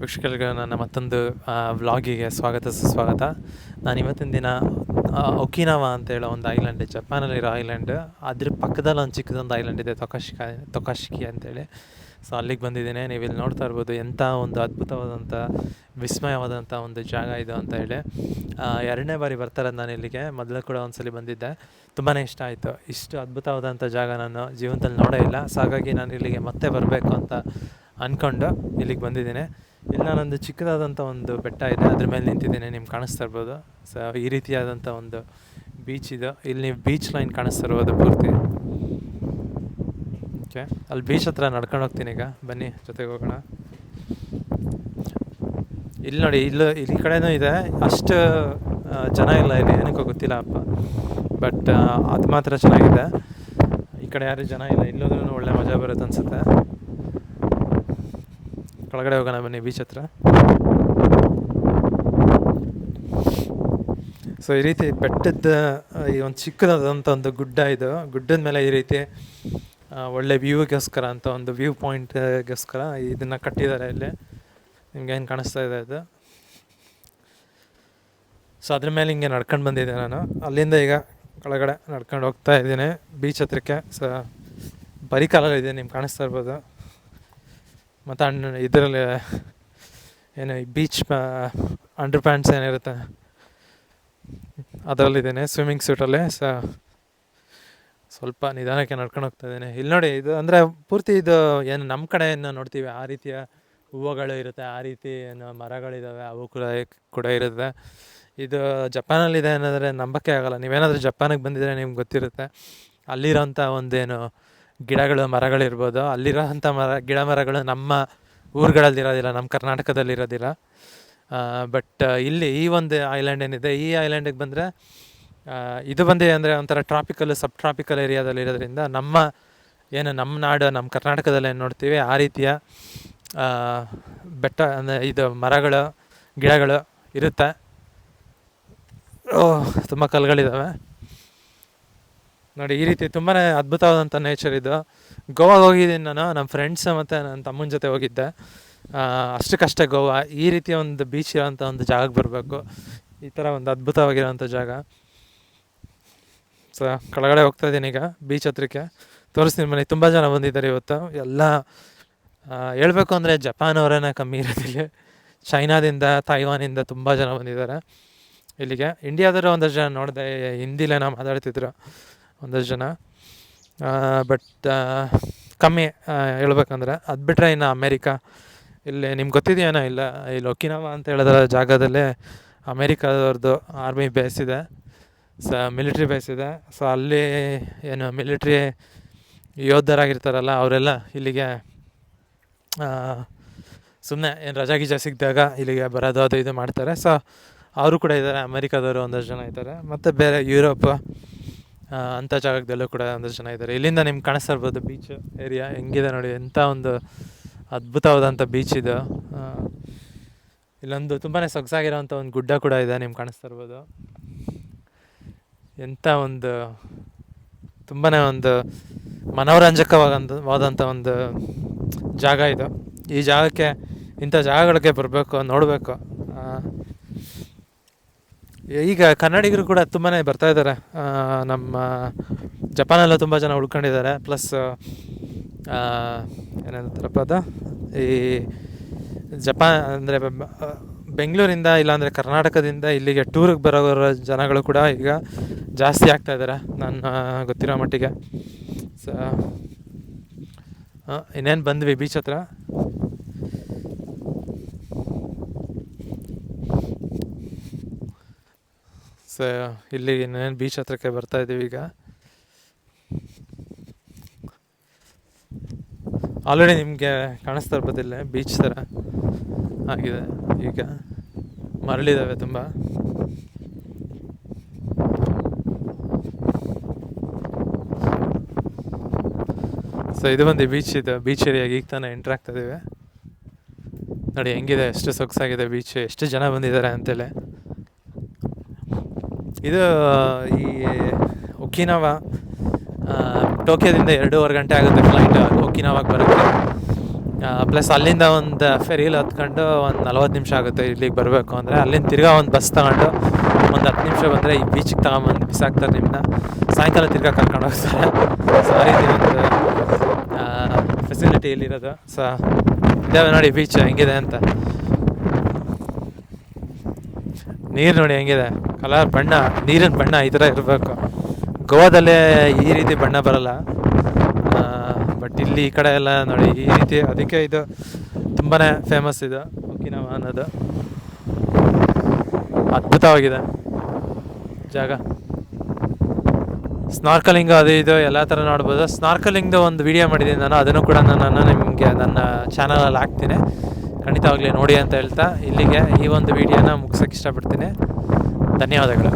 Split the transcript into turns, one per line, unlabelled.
ವೀಕ್ಷಕರಿಗೆ ನನ್ನ ಮತ್ತೊಂದು ವ್ಲಾಗಿಗೆ ಸ್ವಾಗತ, ಸುಸ್ವಾಗತ. ನಾನು ಇವತ್ತಿನ ದಿನ ಒಕಿನಾವ ಅಂತ ಹೇಳೋ ಒಂದು ಐಲ್ಯಾಂಡ್, ಜಪಾನಲ್ಲಿರೋ ಐಲ್ಯಾಂಡ್. ಅದ್ರ ಪಕ್ಕದಲ್ಲಿ ಒಂದು ಚಿಕ್ಕದೊಂದು ಐಲ್ಯಾಂಡ್ ಇದೆ, ತೊಕಾಶಿಕ, ತೊಕಾಶಿಕಿ ಅಂತೇಳಿ. ಸೊ ಅಲ್ಲಿಗೆ ಬಂದಿದ್ದೀನಿ. ನೀವು ಇಲ್ಲಿ ನೋಡ್ತಾ ಇರ್ಬೋದು ಎಂಥ ಒಂದು ಅದ್ಭುತವಾದಂಥ ವಿಸ್ಮಯವಾದಂಥ ಒಂದು ಜಾಗ ಇದು ಅಂತ ಹೇಳಿ. ಎರಡನೇ ಬಾರಿ ಬರ್ತಾರೆ ನಾನು ಇಲ್ಲಿಗೆ. ಮೊದಲು ಕೂಡ ಒಂದ್ಸಲಿ ಬಂದಿದ್ದೆ. ತುಂಬಾ ಇಷ್ಟ ಆಯಿತು. ಇಷ್ಟು ಅದ್ಭುತವಾದಂಥ ಜಾಗ ನಾನು ಜೀವನದಲ್ಲಿ ನೋಡೇ ಇಲ್ಲ. ಸೊ ಹಾಗಾಗಿ ನಾನು ಇಲ್ಲಿಗೆ ಮತ್ತೆ ಬರಬೇಕು ಅಂತ ಅಂದ್ಕೊಂಡು ಇಲ್ಲಿಗೆ ಬಂದಿದ್ದೀನಿ. ಇಲ್ಲಿ ನಾನೊಂದು ಚಿಕ್ಕದಾದಂಥ ಒಂದು ಬೆಟ್ಟ ಇದೆ, ಅದ್ರ ಮೇಲೆ ನಿಂತಿದ್ದೇನೆ, ನಿಮ್ಗೆ ಕಾಣಿಸ್ತಾ ಇರ್ಬೋದು. ಸೊ ಈ ರೀತಿಯಾದಂಥ ಒಂದು ಬೀಚ್ ಇದು. ಇಲ್ಲಿ ನೀವು ಬೀಚ್ ಲೈನ್ ಕಾಣಿಸ್ತಾ ಇರ್ಬೋದು ಪೂರ್ತಿ. ಓಕೆ ಅಲ್ಲಿ ಬೀಚ್ ಹತ್ರ ನಡ್ಕೊಂಡು ಹೋಗ್ತೀನಿ ಈಗ. ಬನ್ನಿ, ಜೊತೆಗೆ ಹೋಗೋಣ. ಇಲ್ಲಿ ನೋಡಿ, ಇಲ್ಲಿ ಇಲ್ಲಿ ಕಡೆನೂ ಇದೆ. ಅಷ್ಟು ಜನ ಇಲ್ಲ, ಇಲ್ಲಿ ಏನಕ್ಕೂ ಗೊತ್ತಿಲ್ಲ ಅಪ್ಪ. ಬಟ್ ಅದು ಮಾತ್ರ ಚೆನ್ನಾಗಿದೆ. ಈ ಕಡೆ ಯಾರು ಜನ ಇಲ್ಲ. ಇಲ್ಲೋದ್ರೂ ಒಳ್ಳೆ ಮಜಾ ಬರುತ್ತೆ ಅನ್ಸುತ್ತೆ. ಕೆಳಗಡೆ ಹೋಗೋಣ ಬನ್ನಿ ಬೀಚ್ ಹತ್ರ. ಸೊ ಈ ರೀತಿ ಬೆಟ್ಟದ ಈ ಒಂದು ಚಿಕ್ಕದಾದಂಥ ಒಂದು ಗುಡ್ಡ ಇದು. ಗುಡ್ಡದ ಮೇಲೆ ಈ ರೀತಿ ಒಳ್ಳೆ ವ್ಯೂಗೋಸ್ಕರ ಅಂತ ಒಂದು ವ್ಯೂ ಪಾಯಿಂಟ್ಗೋಸ್ಕರ ಇದನ್ನು ಕಟ್ಟಿದ್ದಾರೆ ಇಲ್ಲಿ. ನಿಮ್ಗೆ ಏನು ಕಾಣಿಸ್ತಾ ಇದೆ ಅದು? ಸೊ ಅದ್ರ ಮೇಲೆ ಹಿಂಗೆ ನಡ್ಕೊಂಡು ಬಂದಿದ್ದೆ ನಾನು. ಅಲ್ಲಿಂದ ಈಗ ಕೆಳಗಡೆ ನಡ್ಕೊಂಡು ಹೋಗ್ತಾ ಇದ್ದೀನಿ. ಬೀಚ್ ಹತ್ರಕ್ಕೆ. ಸೊ ಬರೀ ಕಾಲಲ್ಲಿದೆ ನಿಮ್ಗೆ ಕಾಣಿಸ್ತಾ ಇರ್ಬೋದು. ಮತ್ತು ಅಣ್ಣ ಇದರಲ್ಲಿ ಏನು ಬೀಚ್ ಅಂಡರ್ ಪ್ಯಾಂಟ್ಸ್ ಏನಿರುತ್ತೆ? ಅದರಲ್ಲಿದ್ದೇನೆ ಸ್ವಿಮ್ಮಿಂಗ್ ಸೂಟಲ್ಲೇ ಸ ಸ್ವಲ್ಪ ನಿಧಾನಕ್ಕೆ ನಡ್ಕೊಂಡು ಹೋಗ್ತಾ ಇದ್ದೇನೆ. ಇಲ್ಲಿ ನೋಡಿ, ಇದು ಅಂದರೆ ಪೂರ್ತಿ ಇದು ಏನು ನಮ್ಮ ಕಡೆಯನ್ನು ನೋಡ್ತೀವಿ, ಆ ರೀತಿಯ ಹೂವುಗಳು ಇರುತ್ತೆ, ಆ ರೀತಿ ಏನು ಮರಗಳಿದ್ದಾವೆ ಅವು ಕೂಡ ಕೂಡ ಇರುತ್ತೆ. ಇದು ಜಪಾನಲ್ಲಿದೆ ಅನ್ನೋದ್ರೆ ನಂಬಕ್ಕೆ ಆಗಲ್ಲ. ನೀವೇನಾದರೂ ಜಪಾನಿಗೆ ಬಂದಿದ್ರೆ ನಿಮ್ಗೆ ಗೊತ್ತಿರುತ್ತೆ. ಅಲ್ಲಿರೋಂಥ ಒಂದೇನು ಗಿಡಗಳು, ಮರಗಳಿರ್ಬೋದು. ಅಲ್ಲಿರೋಂಥ ಮರ, ಗಿಡ ಮರಗಳು ನಮ್ಮ ಊರುಗಳಲ್ಲಿರೋದಿಲ್ಲ, ನಮ್ಮ ಕರ್ನಾಟಕದಲ್ಲಿರೋದಿಲ್ಲ. ಬಟ್ ಇಲ್ಲಿ ಈ ಒಂದು ಐಲ್ಯಾಂಡ್ ಏನಿದೆ, ಈ ಐಲ್ಯಾಂಡಿಗೆ ಬಂದರೆ ಇದು ಬಂದು ಅಂದರೆ ಒಂಥರ ಟ್ರಾಪಿಕಲ್ ಸಬ್ ಟ್ರಾಪಿಕಲ್ ಏರಿಯಾದಲ್ಲಿ ಇರೋದ್ರಿಂದ ನಮ್ಮ ಏನು ನಮ್ಮ ನಾಡು, ನಮ್ಮ ಕರ್ನಾಟಕದಲ್ಲಿ ಏನು ನೋಡ್ತೀವಿ, ಆ ರೀತಿಯ ಬೆಟ್ಟ, ಅಂದರೆ ಇದು ಮರಗಳು, ಗಿಡಗಳು ಇರುತ್ತೆ. ತುಂಬ ಕಲ್ಗಳಿದ್ದಾವೆ ನೋಡಿ, ಈ ರೀತಿ ತುಂಬಾ ಅದ್ಭುತವಾದಂಥ ನೇಚರ್ ಇದು. ಗೋವಾಗೆ ಹೋಗಿದ್ದೀನಿ ನಾನು ನಮ್ಮ ಫ್ರೆಂಡ್ಸ್ ಮತ್ತು ನನ್ನ ತಮ್ಮನ ಜೊತೆ ಹೋಗಿದ್ದೆ. ಅಷ್ಟಕ್ಕಷ್ಟೇ ಗೋವಾ. ಈ ರೀತಿಯ ಒಂದು ಬೀಚ್ ಇರೋಂಥ ಒಂದು ಜಾಗಕ್ಕೆ ಬರಬೇಕು. ಈ ಥರ ಒಂದು ಅದ್ಭುತವಾಗಿರೋಂಥ ಜಾಗ. ಸೊ ಕೆಳಗಡೆ ಹೋಗ್ತಾ ಇದ್ದೀನಿ ಈಗ ಬೀಚ್ ಹತ್ರಕ್ಕೆ. ತೋರಿಸ್ತೀನಿ ಮನೆ, ತುಂಬ ಜನ ಬಂದಿದ್ದಾರೆ ಇವತ್ತು. ಎಲ್ಲ ಹೇಳಬೇಕು ಅಂದರೆ ಜಪಾನ್ ಅವರೇನೆ ಕಮ್ಮಿ ಇರೋದಿಲ್ಲ. ಚೈನಾದಿಂದ ತೈವಾನಿಂದ ತುಂಬ ಜನ ಬಂದಿದ್ದಾರೆ. ಇಲ್ಲಿಗೆ. ಇಂಡಿಯಾದವರು ಒಂದಷ್ಟು ಜನ ನೋಡಿದೆ, ಹಿಂದಿಲೇನೋ ಮಾತಾಡ್ತಿದ್ರು. ಒಂದಷ್ಟು ಜನ. ಬಟ್ ಕಮ್ಮಿ ಹೇಳ್ಬೇಕಂದ್ರೆ ಅದು ಬಿಟ್ಟರೆ ಇನ್ನು ಅಮೇರಿಕಾ ಇಲ್ಲಿ ನಿಮ್ಗೆ ಗೊತ್ತಿದೆಯೇನೋ ಇಲ್ಲ ಇಲ್ಲಿ ಒಕಿನಾವಾ ಅಂತ ಹೇಳಿದ್ರ ಜಾಗದಲ್ಲೇ ಅಮೇರಿಕಾದವ್ರದ್ದು ಆರ್ಮಿ ಬೇಸ್ ಇದೆ, ಸ, ಮಿಲಿಟ್ರಿ ಬೇಸ್ ಇದೆ. ಸೊ, ಅಲ್ಲಿ ಏನು ಮಿಲಿಟ್ರಿ ಯೋಧರಾಗಿರ್ತಾರಲ್ಲ ಅವರೆಲ್ಲ ಇಲ್ಲಿಗೆ ಸುಮ್ಮನೆ ಏನು ರಜಾ ಗಿಜಾ ಸಿಕ್ಕಿದಾಗ ಇಲ್ಲಿಗೆ ಬರೋದು ಅದು ಇದು ಮಾಡ್ತಾರೆ. ಸೊ, ಅವರು ಕೂಡ ಇದ್ದಾರೆ, ಅಮೇರಿಕಾದವರು ಒಂದಷ್ಟು ಜನ ಇದ್ದಾರೆ. ಮತ್ತು ಬೇರೆ ಯುರೋಪ್ ಅಂಥ ಜಾಗದಲ್ಲೂ ಕೂಡ ಒಂದಷ್ಟು ಜನ ಇದ್ದಾರೆ. ಇಲ್ಲಿಂದ ನಿಮ್ಗೆ ಕಾಣಿಸ್ತಾ ಇರ್ಬೋದು ಬೀಚ್ ಏರಿಯಾ ಹೆಂಗಿದೆ ನೋಡಿ? ಎಂಥ ಒಂದು ಅದ್ಭುತವಾದಂಥ ಬೀಚ್ ಇದು. ಇಲ್ಲೊಂದು ತುಂಬಾ ಸೊಗಸಾಗಿರೋವಂಥ ಒಂದು ಗುಡ್ಡ ಕೂಡ ಇದೆ ನಿಮ್ಗೆ ಕಾಣಿಸ್ತಾ ಇರ್ಬೋದು ಎಂಥ ಒಂದು ತುಂಬಾ ಒಂದು ಮನೋರಂಜಕವಾದಂಥ ಒಂದು ಜಾಗ ಇದು. ಈ ಜಾಗಕ್ಕೆ ಇಂಥ ಜಾಗಗಳಿಗೆ ಬರಬೇಕು, ನೋಡಬೇಕು. ಈಗ ಕನ್ನಡಿಗರು ಕೂಡ ತುಂಬಾ ಬರ್ತಾ ಇದ್ದಾರೆ. ನಮ್ಮ ಜಪಾನಲ್ಲೂ ತುಂಬ ಜನ ಉಳ್ಕೊಂಡಿದ್ದಾರೆ. ಪ್ಲಸ್ ಏನಂತಾರಪ್ಪ ಅದ ಈ ಜಪಾನ್ ಅಂದರೆ ಬೆಂಗಳೂರಿಂದ ಇಲ್ಲಾಂದರೆ ಕರ್ನಾಟಕದಿಂದ ಇಲ್ಲಿಗೆ ಟೂರಿಗೆ ಬರೋರ ಜನಗಳು ಕೂಡ ಈಗ ಜಾಸ್ತಿ ಆಗ್ತಾ ಇದ್ದಾರೆ ನನ್ನ ಗೊತ್ತಿರೋ ಮಟ್ಟಿಗೆ. ಸೊ ಇನ್ನೇನು ಬಂದ್ವಿ ಬೀಚ್ ಹತ್ರ ಸೊ ಇಲ್ಲಿ ಇನ್ನೇನು ಬೀಚ್ ಹತ್ರಕ್ಕೆ ಬರ್ತಾ ಇದ್ದೀವಿ ಈಗ. ಆಲ್ರೆಡಿ ನಿಮಗೆ ಕಾಣಿಸ್ತಾ ಇರ್ಬೋದಿಲ್ಲ ಬೀಚ್ ಥರ ಆಗಿದೆ. ಈಗ ಮರಳಿದ್ದಾವೆ ತುಂಬ. ಸೊ ಇದು ಒಂದು ಬೀಚ್ ಇದೆ ಬೀಚ್ ಏರಿಯಾಗಿ ಈಗ ತಾನೇ ಎಂಟ್ರ್ ಆಗ್ತಾ ಇದ್ದೀವಿ ನೋಡಿ ಹೆಂಗಿದೆ, ಎಷ್ಟು ಸೊಗಸಾಗಿದೆ ಬೀಚ್ ಎಷ್ಟು ಜನ ಬಂದಿದ್ದಾರೆ ಅಂತೇಳಿ. ಇದು, ಈ ಉಕ್ಕಿನವ ಟೋಕಿಯೋದಿಂದ ಎರಡೂವರೆ ಗಂಟೆ ಆಗುತ್ತೆ ಫ್ಲೈಟ್ ಉಕ್ಕಿನವಾಗಿ ಬರುತ್ತೆ ಪ್ಲಸ್ ಅಲ್ಲಿಂದ ಒಂದು ಫೆರಿಲಿ ಹತ್ಕೊಂಡು ಒಂದು ನಲ್ವತ್ತು ನಿಮಿಷ ಆಗುತ್ತೆ ಇಲ್ಲಿಗೆ ಬರಬೇಕು. ಅಂದರೆ ಅಲ್ಲಿಂದ ತಿರ್ಗಾ ಒಂದು ಬಸ್ ತಗೊಂಡು ಒಂದು ಹತ್ತು ನಿಮಿಷ ಬಂದರೆ ಈ ಬೀಚಿಗೆ ತಗೊಂಬಂದು ಬಿಸಾಕ್ತಾರೆ ನಿಮ್ಮನ್ನ ಸಾಯಂಕಾಲ ತಿರ್ಗಾ ಕರ್ಕೊಂಡು ಹೋಗ್ತಾರೆ. ಸೊ ಆ ಒಂದು ಫೆಸಿಲಿಟಿ ಇಲ್ಲಿರೋದು. ಸೊ ಇದಾವೆ ನೋಡಿ ಬೀಚ್ ಹೆಂಗಿದೆ ಅಂತ. ನೀರು ನೋಡಿ ಹೆಂಗಿದೆ. ಕಲರ್ ಬಣ್ಣ, ನೀರಿನ ಬಣ್ಣ ಈ ಥರ ಇರಬೇಕು. ಗೋವಾದಲ್ಲೇ ಈ ರೀತಿ ಬಣ್ಣ ಬರಲ್ಲ. ಬಟ್ ಇಲ್ಲಿ ಈ ಕಡೆ ಎಲ್ಲ ನೋಡಿ ಈ ರೀತಿ, ಅದಕ್ಕೆ ಇದು ತುಂಬಾ ಫೇಮಸ್ ಇದು ಒಕಿನವ ಅನ್ನೋದು. ಅದ್ಭುತವಾಗಿದೆ. ಜಾಗ. ಸ್ನಾರ್ಕಲಿಂಗ್ ಅದು ಇದು ಎಲ್ಲ ಥರ ನೋಡ್ಬೋದು. ಸ್ನಾರ್ಕಲಿಂಗ್ದು ಒಂದು ವಿಡಿಯೋ ಮಾಡಿದ್ದೀನಿ ನಾನು, ಅದನ್ನು ಕೂಡ ನಾನು ನಿಮಗೆ ನನ್ನ ಚಾನಲಲ್ಲಿ ಹಾಕ್ತೀನಿ. ಖಂಡಿತವಾಗಲಿ ನೋಡಿ ಅಂತ ಹೇಳ್ತಾ ಇಲ್ಲಿಗೆ ಈ ಒಂದು ವಿಡಿಯೋನ ಮುಗಿಸೋಕೆ ಇಷ್ಟಪಡ್ತೀನಿ. Daniel de Gra